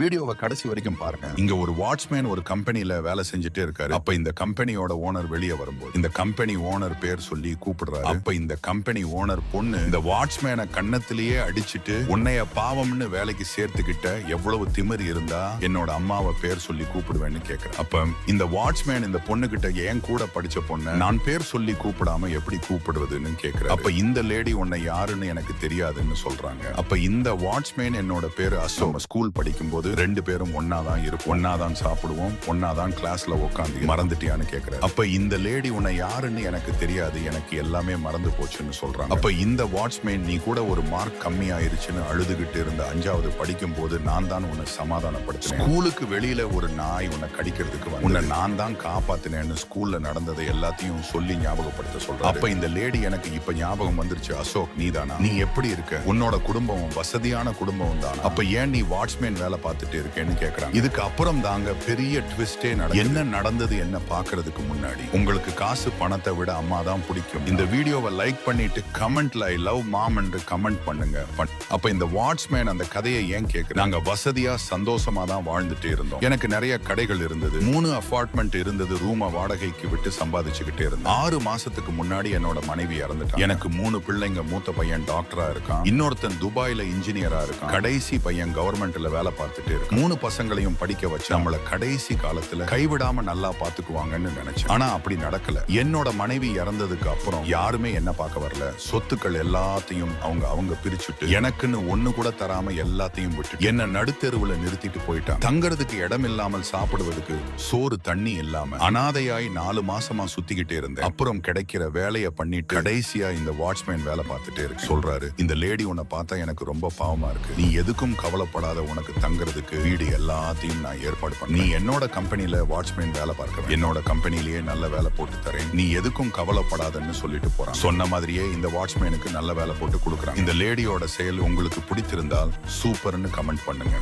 வீடியோவை கடைசி வரைக்கும் பாருங்க. இங்க ஒரு வாட்ச்மேன் ஒரு கம்பெனில வேலை செஞ்சுட்டே இருக்காரு. அப்ப இந்த கம்பெனியோட ஓனர் வெளியே வரும்போது இந்த கம்பெனி ஓனர் பேர் சொல்லி கூப்பிடுறாரு. அப்ப இந்த கம்பெனி ஓனர் பொண்ணு இந்த வாட்ச்மேனை கண்ணத்திலேயே அடிச்சுட்டு உன்னைய பாவம்னு வேலைக்கு சேர்த்துக்கிட்ட எவ்வளவு திமிர் இருந்தா என்னோட அம்மாவை பேர் சொல்லி கூப்பிடுவேன்னு கேக்குறேன். அப்ப இந்த வாட்ச்மேன் இந்த பொண்ணு கிட்ட ஏன் கூட படிச்ச பொண்ணு நான் பேர் சொல்லி கூப்பிடாம எப்படி கூப்பிடுவதுன்னு கேக்குறேன் அப்ப இந்த லேடி உன்னை யாருன்னு எனக்கு தெரியாதுன்னு சொல்றாங்க. அப்ப இந்த வாட்ச்மேன் என்னோட பேரு அசோக். ஸ்கூல் படிக்கும்போது ரெண்டு பேரும் ஒன்னாதான் இருப்போம். ஒன்னாதான் சாப்பிடுவோம். ஒன்னாதான் கிளாஸ்ல உட்காந்து மறந்துட்டியான்னு கேக்குறேன் அப்ப இந்த லேடி உன்னை யாருன்னு எனக்கு தெரியாது. எனக்கு எல்லாமே மறந்து போச்சுன்னு சொல்றாங்க. அப்ப இந்த வாட்ச்மேன் நீ கூட ஒரு மார்க் கம்மி ஆயிருச்சுன்னு அழுதுகிட்டு இருந்த அஞ்சாவது படிக்கும் போது நான் தான் உன்னை சமாதானப்படுத்தினேன். ஸ்கூலுக்கு வெளியில ஒரு நாய் உன்னை கடிக்கிறதுக்கு உன்னை நான் தான் காப்பாத்தினேன்னு ஸ்கூல்ல நடந்ததை எல்லாத்தையும் சொல்லி ஞாபகப்படுத்த சொல்றேன் அப்ப இந்த லேடி எனக்கு இப்ப ஞாபகம் வந்துருச்சு. அசோக் நீதானா? நீ எப்படி இருக்க? உன்னோட குடும்பம் வசதியான குடும்பம் தான்? அப்ப ஏன் நீ வாட்ச்மேன் வேலை பார்த்துட்டு இருக்கேன்னு கேட்கறாங்க இதுக்கு அப்புறம் தாங்க பெரிய ட்விஸ்டே நட என்ன நடந்தது என்ன பாக்குறதுக்கு முன்னாடி? உங்களுக்கு காசு பணத்தை விட அம்மா தான் பிடிக்கும். இந்த வீடியோவை லைக் பண்ணிட்டு கமெண்ட்ல ஐ லவ் மாம் என்று கமெண்ட் பண்ணுங்க. பட்- அப்ப இந்த வாட்ச்மேன் அந்த கதையை ஏன் கேட்கு நாங்க வசதியா சந்தோஷமா தான் வாழ்ந்துட்டு இருந்தோம். எனக்கு நிறைய கடைகள் இருந்தது. மூணு அபார்ட்மெண்ட் இருந்தது. ரூம வாடகைக்கு விட்டு சம்பாதிச்சுக்கிட்டே இருந்தேன். ஆறு மாசத்துக்கு முன்னாடி என்னோட மனைவி இறந்துட்டா எனக்கு மூணு பிள்ளைங்க. மூத்த பையன் டாக்டரா இருக்கான். இன்னொருத்தன் துபாயில இன்ஜினியரா இருக்கான். கடைசி பையன் கவர்மெண்ட்ல வேலை பார்த்துட்டு இருக்கு மூணு பசங்களையும் படிக்க வச்சு நம்மள கடைசி காலத்துல கைவிடாம நல்லா பாத்துக்குவாங்கன்னு நினைச்சேன். ஆனா அப்படி நடக்கல. என்னோட மனைவி இறந்ததுக்கு அப்புறம் யாருமே என்ன பார்க்க வரல. சொத்துக்கள் எல்லாத்தையும் அவங்க அவங்க பிரிச்சுட்டு எனக்குன்னு ஒண்ணு கூட தராம எல்லாத்தையும் விட்டு என்ன நடுத்தெருவுல நிறுத்திட்டு போயிட்டான் தங்கறதுக்கு இடம் இல்லாமல் சாப்பிடுவதற்கு சோறு தண்ணி இல்லாம அனாதையாய் நாலு மாசமா சுத்திக்கிட்டே இருந்தேன். அப்புறம் கிடைக்கிற வேலையை பண்ணிட்டு கடைசியா இந்த வாட்ச்மேன் வேலை பார்த்துட்டே இருக்கு சொல்றாரு இந்த லேடி உன்னை பார்த்தா எனக்கு ரொம்ப பாவமா இருக்கு. நீ எதுக்கும் கவலைப்படாத உனக்கு தங்கறதுக்கு வீடு எல்லாத்தையும் நான் ஏற்பாடு பண்ண நீ என்னோட கம்பெனில வாட்ச்மேன் வேலை பார்க்க என்னோட கம்பெனிலேயே நல்ல வேலை போட்டு தரேன். நீ எதுக்கும் கவலைப்படாதன்னு சொல்லிட்டு போறான். சொன்ன மாதிரியே இந்த வாட்ச்மேனுக்கு நல்ல வேலை போட்டு கொடுக்குறான். இந்த லேடியோட செயல் உங்களுக்கு பிடித்திருந்தால் சூப்பர்னு கமெண்ட் பண்ணுங்க.